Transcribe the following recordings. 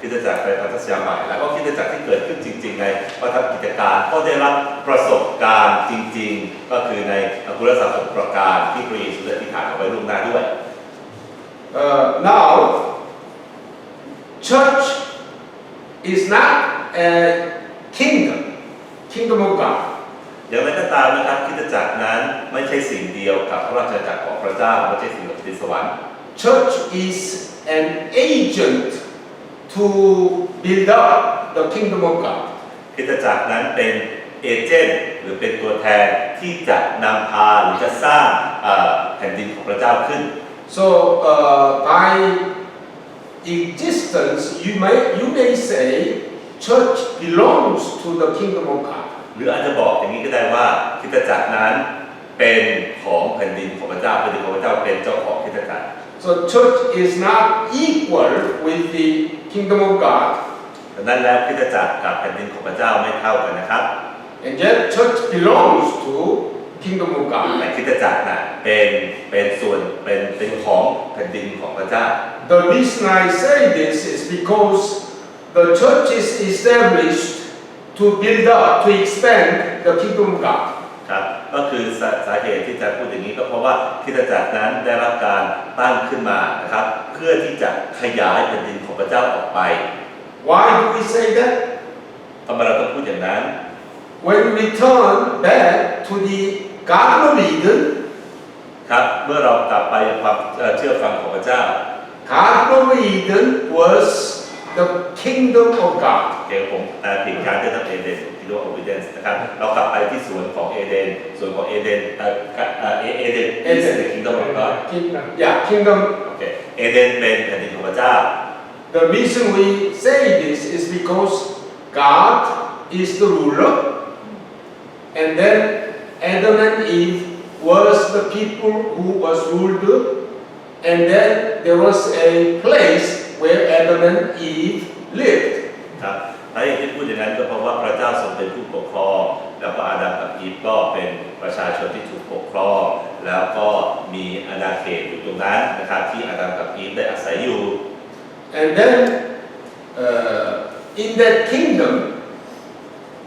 คริสตจักรในพันธสัญญาใหม่ แล้วก็คริสตจักรที่เกิดขึ้นจริง ๆ ในประทับกิจการก็ได้รับประสบการณ์จริง ๆ ก็คือในคุณสมบัติประการที่พระเยซูได้อธิษฐานเอาไว้ล่วงหน้าด้วย Uh, now, church is not a kingdom, kingdom of God. อย่างไรก็ตามนะครับคริสตจักรนั้นไม่ใช่สิ่งเดียวกับพระราชจักรของพระเจ้าไม่ใช่สิ่งเดียวกับดินสวรรค์ Church is an agent to build up the kingdom of God. คริสตจักรนั้นเป็นเอเจนต์หรือเป็นตัวแทนที่จะนำพาหรือจะสร้างเอ่อแผ่นดินของพระเจ้าขึ้น So, uh, by existence, you may you may say church belongs to the kingdom of God. หรืออาจจะบอกอย่างนี้ก็ได้ว่าคริสตจักรนั้นเป็นของแผ่นดินของพระเจ้าแผ่นดินของพระเจ้าเป็นเจ้าของคริสตจักร So, church is not equal with the kingdom of God, ดังนั้นแล้วคริสตจักรกับแผ่นดินของพระเจ้าไม่เท่ากันนะครับ and yet church belongs to kingdom of แต่ God. คริสตจักรน่ะเป็นเป็นส่วนเป็นเป็นของแผ่นดินของพระเจ้า The reason I say this is because the church is established to build up, to expand the kingdom of God. ครับก็คือสาสาเหตุที่จะพูดอย่างนี้ก็เพราะว่าคริสตจักรนั้นได้รับการตั้งขึ้นมานะครับ เพื่อที่จะขยายแผ่นดินของ พระเจ้าออกไป Why do we say that? ทำไมเราต้องพูดอย่างนั้น When we return back to the Garden of Eden, ครับเมื่อเรากลับไปยังความเอ่อเชื่อฟังของพระเจ้า Garden of Eden was the kingdom of God. เดี๋ยวผมเอ่อผิดการที่ทำเอเดนที่เรียกว่าโอวิเดนส์นะครับเรากลับไปที่สวนของเอเดนสวนของเอเดนเอ่อเอ่อเอเอเดน is the kingdom of God Kingdom. Yeah, kingdom. โอเคเอเดนเป็นแผ่นดินของพระเจ้า The reason we say this is because God is the ruler, and then Adam and Eve was the people who was ruled, and then there was a place where Adam and Eve lived. ครับถ้าอย่างที่พูดอย่างนั้นก็เพราะว่าพระเจ้าทรงเป็นผู้ปกครอง แล้วก็อาดัมกับอีฟก็เป็นประชาชนที่ถูกปกครอง แล้วก็มีอาณาเขตอยู่ตรงนั้นนะครับที่อาดัมกับอีฟได้อาศัยอยู่ And then uh, in that kingdom,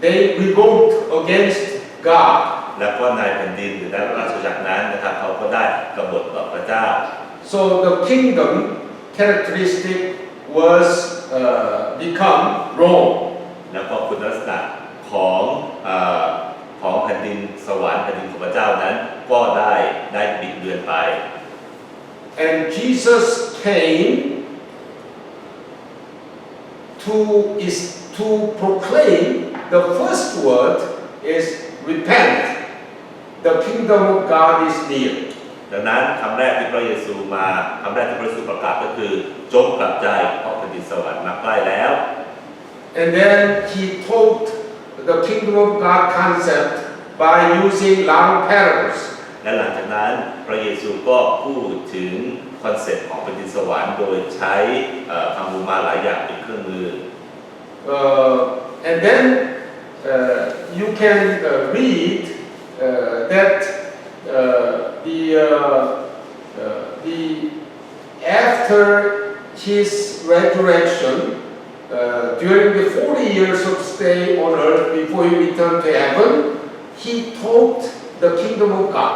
they revolt against God. แล้วก็ในแผ่นดินหรือในราชจักรนั้นนะครับเขาก็ได้กบฏต่อพระเจ้า So the kingdom characteristic was uh, become Rome. แล้วก็คุณลักษณะของเออของแผ่นดินสวรรค์แผ่นดินของพระเจ้านั้นก็ได้ได้บิดเบือนไป And Jesus came to is to proclaim the first word is repent. The kingdom of God is near. ดังนั้นคำแรกที่พระเยซูมาคำแรกที่พระเยซูประกาศก็คือจงกลับใจเพราะแผ่นดินสวรรค์มาใกล้แล้ว And then he taught the kingdom of God concept by using long parables. และหลังจากนั้นพระเยซูก็พูดถึง คอนเซ็ปต์ของแผ่นดินสวรรค์โดยใช้เอ่อคำบูมาหลายอย่างเป็นเครื่องมือ Uh, and then uh, you can uh, read uh, that uh, the uh, uh, the after his resurrection uh, during the 40 years of stay on earth before he returned to heaven he taught the kingdom of God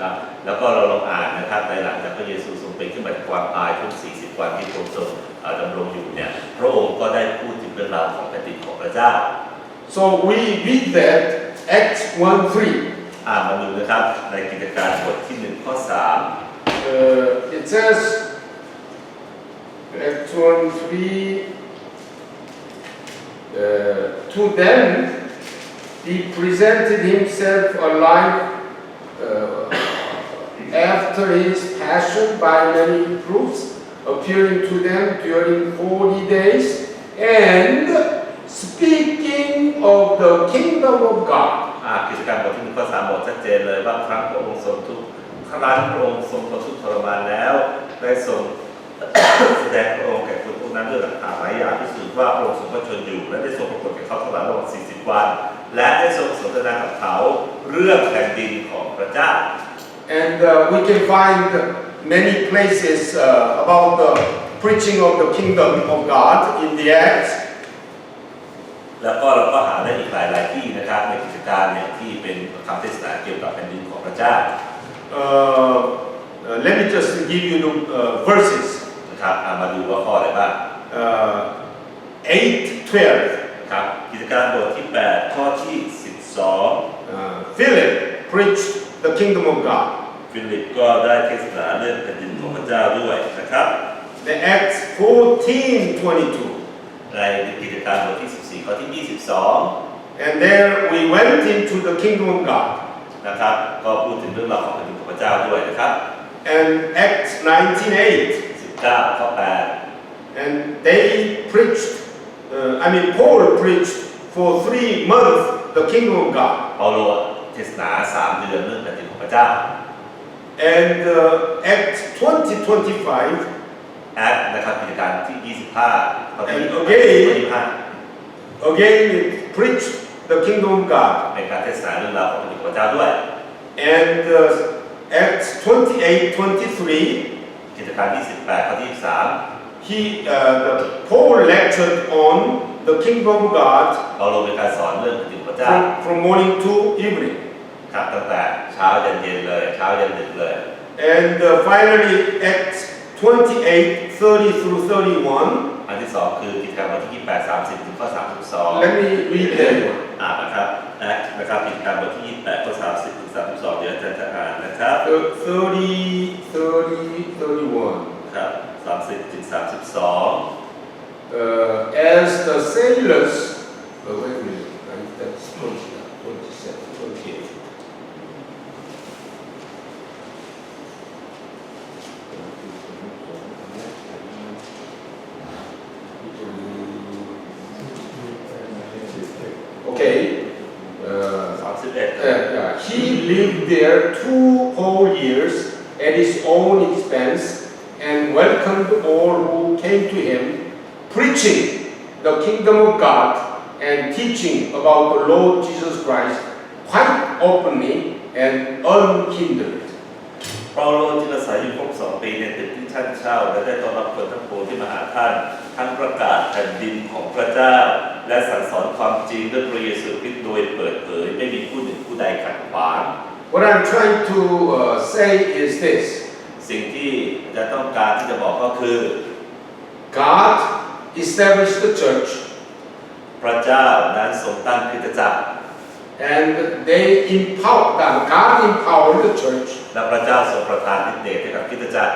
ครับ แล้วก็เราลองอ่านนะครับในหลังจากพระเยซูทรงเป็นขึ้นมาจากความตายทุก40 วันที่พระองค์ทรงเอ่อดำรงอยู่เนี่ยพระองค์ก็ได้พูดถึงเรื่องราวของแผ่นดินของพระเจ้า so we read that Acts 1 3อ่านมาดูนะครับในกิจการบทที่1ข้อ Uh, it says, Acts 1 3, uh, to them he presented himself alive uh, after his passion by many proofs, appearing to them during 40 days, and speaking of the kingdom of God. อ่ากิจการบทที่หนึ่งข้อสามบอกชัดเจนเลยว่าครั้งพระองค์ทรงทุกข์ครั้งพระองค์ทรงทนทุกข์ทรมานแล้วได้ทรง แสดงพระองค์แก่คนพวกนั้นด้วยหลักฐานหลายอย่างพิสูจน์ว่าพระองค์ทรงพระชนอยู่ และได้ทรงปรากฏแก่เขาทั้งหลายระหว่าง40 วัน และได้ทรงสนทนากับเขาเรื่องแผ่นดินของพระเจ้า And uh, we can find many places uh, about the preaching of the kingdom of God in the Acts. แล้วก็เราก็หาได้อีกหลายหลายๆที่นะครับในกิจการเนี่ยที่เป็นคำเทศนาเกี่ยวกับแผ่นดินของพระเจ้า Uh, uh, let me just give you the uh, verses นะครับอะมาดูว่าข้ออะไรบ้าง uh, 8 12. นะครับกิจการบทที่ 8 ข้อที่ 12 Uh, Philip preached the kingdom of God. ฟิลิปก็ได้เทศนาเรื่องแผ่นดินของพระเจ้าด้วยนะครับ The Acts 14 22. ในกิจการบทที่ 14 ข้อที่ And there we went into the kingdom of God. 22นะครับ ก็พูดถึงเรื่องราวของแผ่นดินของพระเจ้าด้วยนะครับ And Acts 19 19ข้อ8 8. And they preached, uh, I mean, Paul preached for three months the kingdom of God. เปาโลเทศนา3เดือนเรื่องแผ่นดินของพระเจ้า And uh, Acts 20 25. แอคนะครับกิจการที่ 25 ข้อที่ And again- ข้อที่25 Again, it preached the kingdom of God. เป็นการเทศนาเรื่องราวของแผ่นดินของพระเจ้าด้วย And uh, Acts 28 23. กิจการที่ 18 ข้อที่ He, uh, the, Paul lectured on the kingdom of God 23 เปาโลเป็นการสอนเรื่องแผ่นดินของพระเจ้า from, from morning to evening. ครับตั้งแต่เช้ายันเย็นเลยเช้ายันดึกเลย And uh, finally, Acts 28 30 through 31. อันที่สองคือกิจการบทที่ 28 30 ถึงข้อ32 Let me read that one. อ่านนะครับแอคนะครับกิจการบทที่ 28 ข้อ 30 ถึง 32 เดี๋ยวอาจารย์จะอ่านนะครับ Uh, 30, 30, 31. ครับ 30 ถึง 32 Uh, as the sailors, 31 uh, he lived there two whole years at his own expense and welcomed all who came to him, preaching the kingdom of God and teaching about the Lord Jesus Christ quite openly and unhindered. เปาโลจึงอาศัยอยู่ครบสองปีในตึกที่ท่านเช่า และได้ต้อนรับคนทั้งปวงที่มาหาท่าน ทั้งประกาศแผ่นดินของพระเจ้า และสั่งสอนความจริงด้วยพระเยซูคริสต์โดยเปิดเผยไม่มีผู้หนึ่งผู้ใดขัดขวาง What I'm trying to uh, say is this สิ่งที่อาจารย์ต้องการที่จะบอกก็คือ God established the church พระเจ้านั้นทรงตั้งคริสตจักร and they empowered God empowered the church และพระเจ้าทรงประทานฤทธิ์เดชให้กับคริสตจักร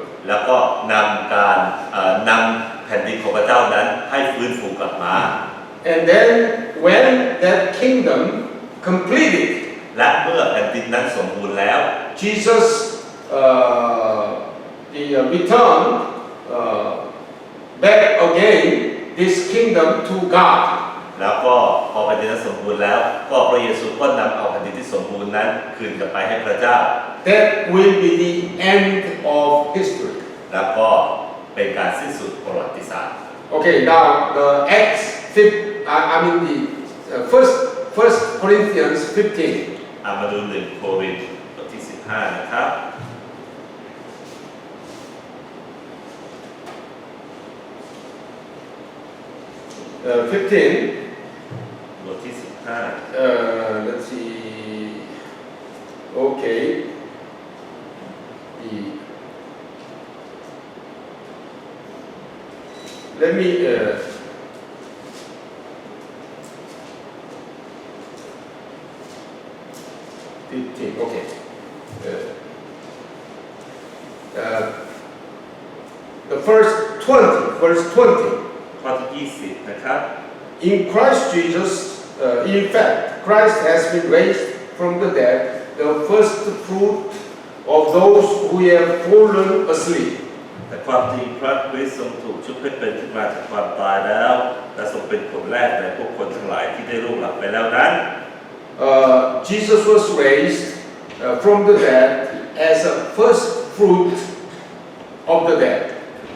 แล้วก็นำการเอ่อนำแผ่นดินของพระเจ้านั้นให้ฟื้นฟูกลับมา And then when that kingdom completed, และเมื่อแผ่นดินนั้นสมบูรณ์แล้ว Jesus uh, the, uh, returned uh, back again this kingdom to God. แล้วก็พอแผ่นดินนั้นสมบูรณ์แล้ว ก็พระเยซูก็นำเอาแผ่นดินที่สมบูรณ์นั้น คืนกลับไปให้พระเจ้า That will be the end of history. แล้วก็เป็นการสิ้นสุดประวัติศาสตร์ Okay, now the Acts, fif- I I mean the uh, first, first Corinthians 15. อามาดูหนึ่งโครินธ์บทที่ 15 นะครับ Uh, 15, บทที่ uh, let's see, okay. The, let me, uh, In Christ Jesus, uh, in fact, Christ has been raised from the dead, the first fruit of those who have fallen asleep. แต่ความจริงพระคริสต์ทรงถูกชุบให้เป็นขึ้นมาจากความตายแล้ว และทรงเป็นคนแรกในพวกคนทั้งหลายที่ได้ร่วงหลับไปแล้วนั้น Uh, Jesus was raised uh, from the dead as a first fruit of the dead.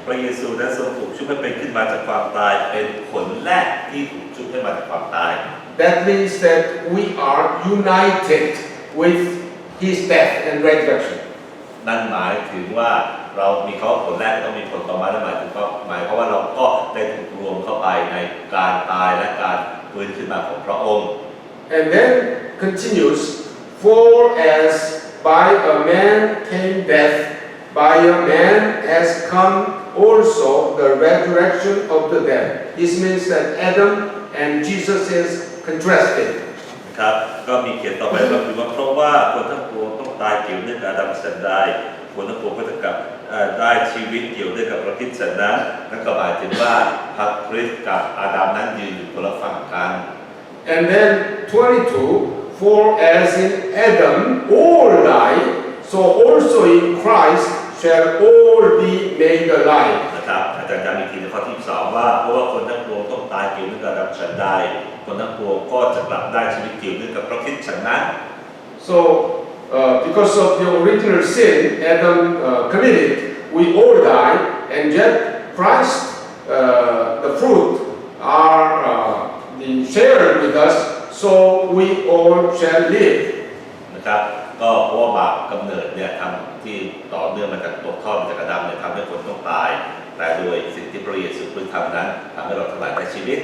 พระเยซูนั้นทรงถูกชุบให้เป็นขึ้นมาจากความตาย เป็นผลแรกที่ถูกชุบให้มาจากความตาย That means that we are united with his death and resurrection. นั่นหมายถึงว่าเรามีเขาผลแรกต้องมีผลต่อมาและหมายถึงก็หมายความว่าเราก็ได้ถูกรวมเข้าไปในการตายและการฟื้นขึ้นมาของพระองค์ And then continues, for as by a man came death, by a man has come also the resurrection of the dead. This means that Adam and Jesus is contrasted. นะครับก็มีเขียนต่อไปก็คือว่าเพราะว่าคนทั้งปวงต้องตายเกี่ยวเนื่องกับอาดัมฉันได้คนทั้งปวงก็จะกลับเอ่อได้ชีวิตเกี่ยวเนื่องกับพระคริสต์ฉันนั้นนั่นก็หมายถึงว่าพระคริสต์กับอาดัมนั้นยืนอยู่คนละฝั่งกัน And then 22, for as in Adam all die, so also in Christ shall all be made alive. นะครับอาจารย์จำอีกทีในข้อที่สองว่าเพราะว่าคนทั้งปวงต้องตายเกี่ยวเนื่องกับอาดัมฉันได้ คนทั้งปวงก็จะกลับได้ชีวิตเกี่ยวเนื่องกับพระคริสต์ฉันนั้น So, uh, because of the original sin Adam uh, committed, we all die, and yet Christ, uh, the fruit, are uh, the shared with us, so we all shall live. นะครับก็เพราะว่าบาปกำเนิดเนี่ยทำ ที่ต่อเนื่องมาจากตกทอดมาจากอาดัมเนี่ยทำให้คนต้องตาย แต่โดยสิ่งที่พระเยซูคริสต์ทำนั้นทำให้เราทั้งหลายได้ชีวิต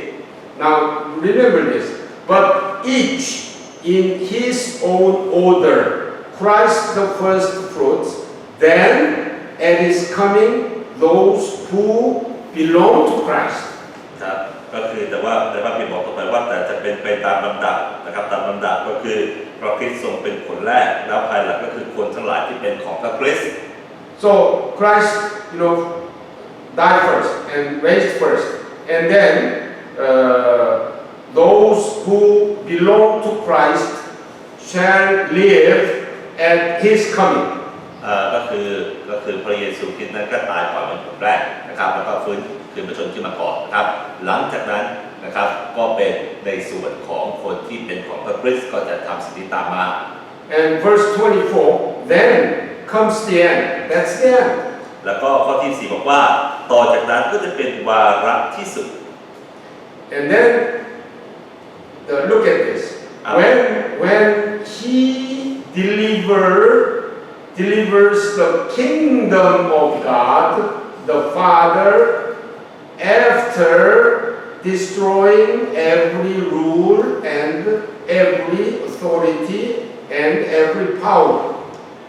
Now, remember this. But each in his own order Christ the first fruits, then at his coming, those who belong to Christ. นะครับก็คือแต่ว่าในพระพิมพ์บอกต่อไปว่าแต่จะเป็นไปตามลำดับนะครับตามลำดับก็คือพระคริสต์ทรงเป็นผลแรก แล้วภายหลังก็คือคนทั้งหลายที่เป็นของพระคริสต์ So Christ, you know, died first and raised first, and then uh, those who belong to Christ shall live at His coming. เอ่อก็คือก็คือพระเยซูคริสต์นั้นก็ตายก่อนเป็นผลแรกนะครับแล้วก็ฟื้นคืนประชนขึ้นมาก่อนนะครับ หลังจากนั้นนะครับก็เป็นในส่วนของคนที่เป็นของพระคริสต์ก็จะทำสิ่งที่ตามมา And verse 24, then comes the end. That's the end. แล้วก็ข้อที่ 4 บอกว่าต่อจากนั้นก็จะเป็นวาระที่สุด And then uh, look at this. Ah. When when he deliver delivers the kingdom of God, the Father, after destroying every rule and every authority and every power.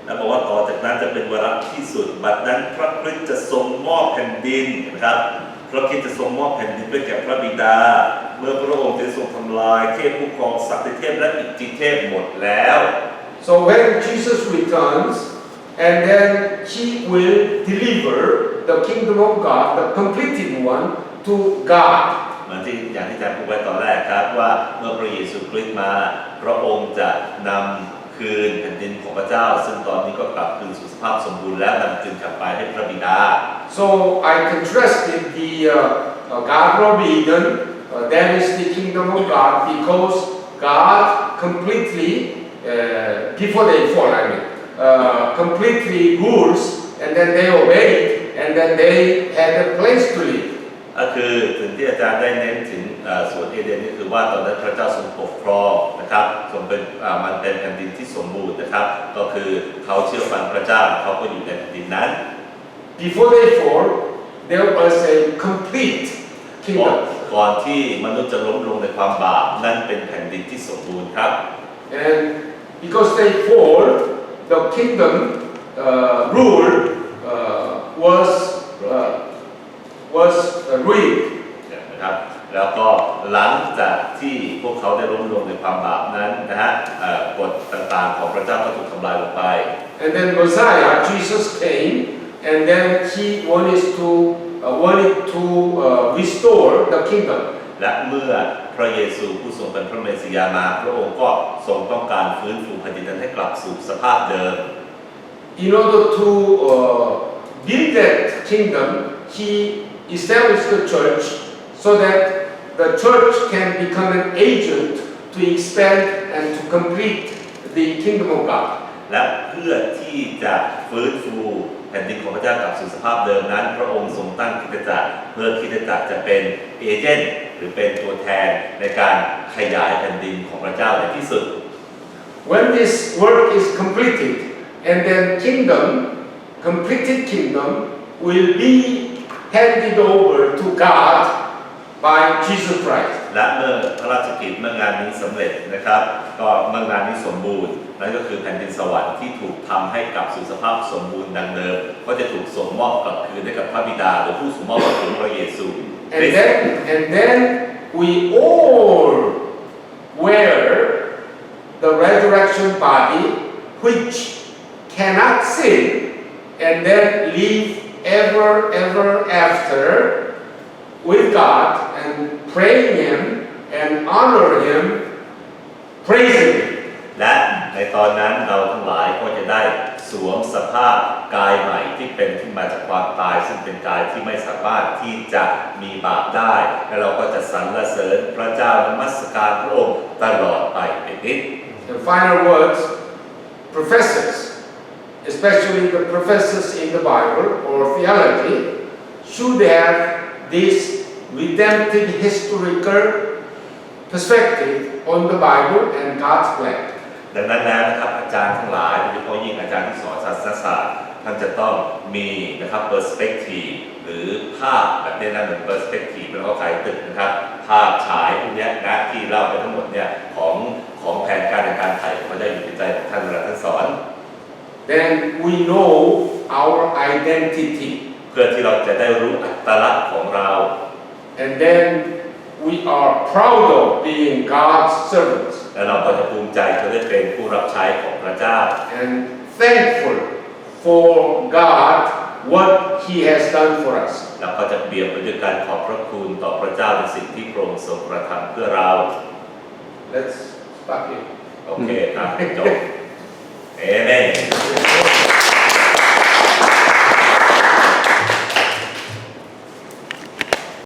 แล้วบอกว่าต่อจากนั้นจะเป็นวาระที่สุด บัดนั้นพระคริสต์จะทรงมอบแผ่นดินนะครับ พระคริสต์จะทรงมอบแผ่นดินไปแก่พระบิดา เมื่อพระองค์จะทรงทำลายเทพผู้ครองศักดิ์เทพและอิทธิเทพหมดแล้ว So when Jesus returns, and then he will deliver the kingdom of God, the completed one, to God. เหมือนที่อย่างที่อาจารย์พูดไว้ตอนแรกครับว่าเมื่อพระเยซูคริสต์มา พระองค์จะนำคืนแผ่นดินของพระเจ้า ซึ่งตอนนี้ก็กลับคืนสู่สภาพสมบูรณ์แล้วนำคืนกลับไปให้พระบิดา So I contrasted the uh, uh, Garden of Eden, uh, that is the kingdom of God, because God completely, uh, before they fall, I mean, uh, completely rules, and then they obeyed, and then they had a place to live. ก็คือถึงที่อาจารย์ได้เน้นถึงเอ่อสวนเอเดนนี่คือว่าตอนนั้นพระเจ้าทรงปกครองนะครับทรงเป็นอ่ามันเป็นแผ่นดินที่สมบูรณ์นะครับ ก็คือเขาเชื่อฟังพระเจ้าเขาก็อยู่ในแผ่นดินนั้น Before they fall, there was a complete ก่อน kingdom. ก่อนที่มนุษย์จะล้มลงในความบาปนั่นเป็นแผ่นดินที่สมบูรณ์ครับ And because they fall, the kingdom uh, rule uh, was uh, was uh, ruined. นะครับแล้วก็หลังจากที่พวกเขาได้ล้มลงในความบาปนั้นนะฮะเอ่อกฎต่างๆของพระเจ้าก็ถูกทำลายลงไป And then Messiah, Jesus came, and then he wanted to uh, wanted to uh, restore the kingdom. และเมื่อพระเยซูผู้ทรงเป็นพระเมสสิยามาพระองค์ก็ทรงต้องการฟื้นฟูแผ่นดินนั้นให้กลับสู่สภาพเดิม In order to uh, build that kingdom, he established the church so that the church can become an agent to expand and to complete the kingdom of God. และเพื่อที่จะฟื้นฟูแผ่นดินของพระเจ้ากลับสู่สภาพเดิมนั้น พระองค์ทรงตั้งคริสตจักรเพื่อคริสตจักรจะเป็นเอเจนต์หรือเป็นตัวแทนในการขยายแผ่นดินของพระเจ้าในที่สุด When this work is completed, and then kingdom, completed kingdom, will be handed over to God by Jesus Christ. และเมื่อพระราชกิจเมื่องานนี้สำเร็จนะครับ ก็เมื่องานนี้สมบูรณ์นั่นก็คือแผ่นดินสวรรค์ที่ถูกทำให้กลับสู่สภาพสมบูรณ์ดังเดิม ก็จะถูกส่งมอบกลับคืนให้กับพระบิดาหรือผู้ส่งมอบกลับคืนพระเยซู And then, and then we all wear the resurrection body, which cannot sin, and then live ever, ever after with God and praying Him and honor Him, praising Him. และในตอนนั้นเราทั้งหลายก็จะได้สวมสภาพกายใหม่ที่เป็นขึ้นมาจากความตาย ซึ่งเป็นกายที่ไม่สามารถที่จะมีบาปได้ และเราก็จะสรรเสริญพระเจ้านมัสการพระองค์ตลอดไปเป็นนิด The final words, professors, especially the professors in the Bible or theology, should have this redemptive historical perspective on the Bible and God's plan. ดังนั้นแล้วนะครับอาจารย์ทั้งหลายโดยเฉพาะยิ่งอาจารย์ที่สอนศาสนศาสตร์ท่านจะต้องมีนะครับเปอร์สเปกทีฟหรือภาพแบบนี้นะเหมือนเปอร์สเปกทีฟแล้วก็ขายตึกนะครับภาพฉายพวกนี้นะที่เล่าไปทั้งหมดเนี่ยของของแผนการในการถ่ายของพระเจ้าอยู่ในใจของท่านเวลาท่านสอน Then we know our identity. เพื่อที่เราจะได้รู้อัตลักษณ์ของเรา And then we are proud of being God's servants และเราก็จะภูมิใจที่ได้เป็นผู้รับใช้ของพระเจ้า and thankful for God what He has done for us. เราก็จะเปลี่ยนไปด้วยการขอบพระคุณต่อพระเจ้าในสิ่งที่พระองค์ทรงกระทำเพื่อเรา Let's stop here. โอเคครับจบ Amen.